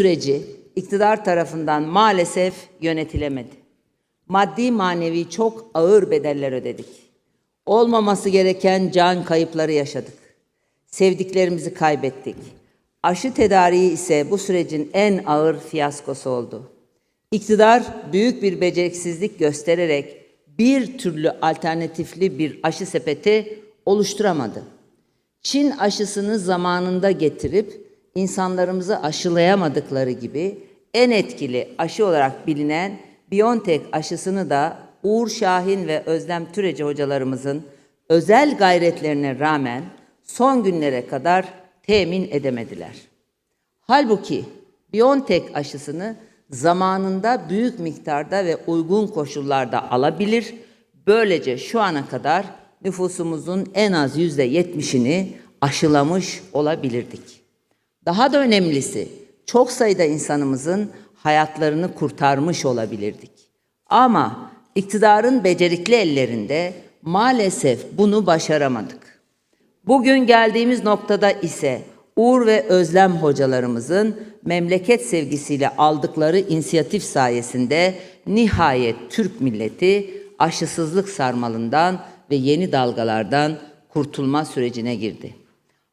süreci iktidar tarafından maalesef yönetilemedi. Maddi manevi çok ağır bedeller ödedik. Olmaması gereken can kayıpları yaşadık. Sevdiklerimizi kaybettik. Aşı tedariği ise bu sürecin en ağır fiyaskosu oldu. İktidar büyük bir beceriksizlik göstererek bir türlü alternatifli bir aşı sepeti oluşturamadı. Çin aşısını zamanında getirip insanlarımızı aşılayamadıkları gibi en etkili aşı olarak bilinen BioNTech aşısını da Uğur Şahin ve Özlem Türeci hocalarımızın özel gayretlerine rağmen son günlere kadar temin edemediler. Halbuki BioNTech aşısını zamanında büyük miktarda ve uygun koşullarda alabilir. Böylece şu ana kadar nüfusumuzun en az yüzde yetmişini aşılamış olabilirdik. Daha da önemlisi çok sayıda insanımızın hayatlarını kurtarmış olabilirdik. Ama iktidarın becerikli ellerinde maalesef bunu başaramadık. Bugün geldiğimiz noktada ise Uğur ve Özlem hocalarımızın memleket sevgisiyle aldıkları inisiyatif sayesinde nihayet Türk milleti aşısızlık sarmalından ve yeni dalgalardan kurtulma sürecine girdi.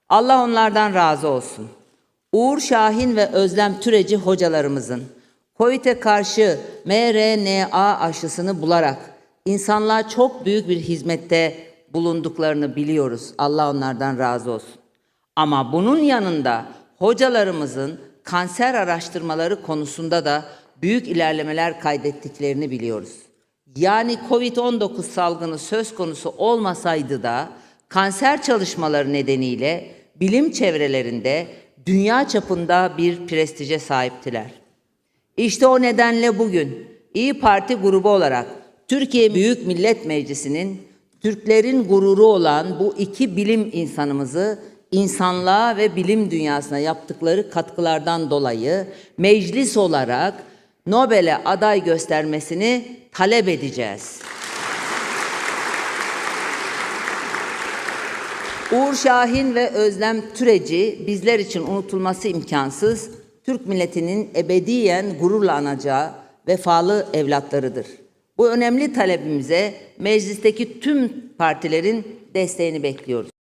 Allah onlardan razı olsun. Uğur Şahin ve Özlem Türeci hocalarımızın COVID'e karşı mRNA aşısını bularak insanlığa çok büyük bir hizmette bulunduklarını biliyoruz. Allah onlardan razı olsun. Ama bunun yanında hocalarımızın kanser araştırmaları konusunda da büyük ilerlemeler kaydettiklerini biliyoruz. Yani Covid-19 salgını söz konusu olmasaydı da kanser çalışmaları nedeniyle bilim çevrelerinde dünya çapında bir prestije sahiptiler. İşte o nedenle bugün İyi Parti grubu olarak Türkiye Büyük Millet Meclisi'nin Türklerin gururu olan bu iki bilim insanımızı insanlığa ve bilim dünyasına yaptıkları katkılardan dolayı meclis olarak Nobel'e aday göstermesini talep edeceğiz. Uğur Şahin ve Özlem Türeci bizler için unutulması imkansız, Türk milletinin ebediyen gururla anacağı vefalı evlatlarıdır. Bu önemli talebimize meclisteki tüm partilerin desteğini bekliyoruz.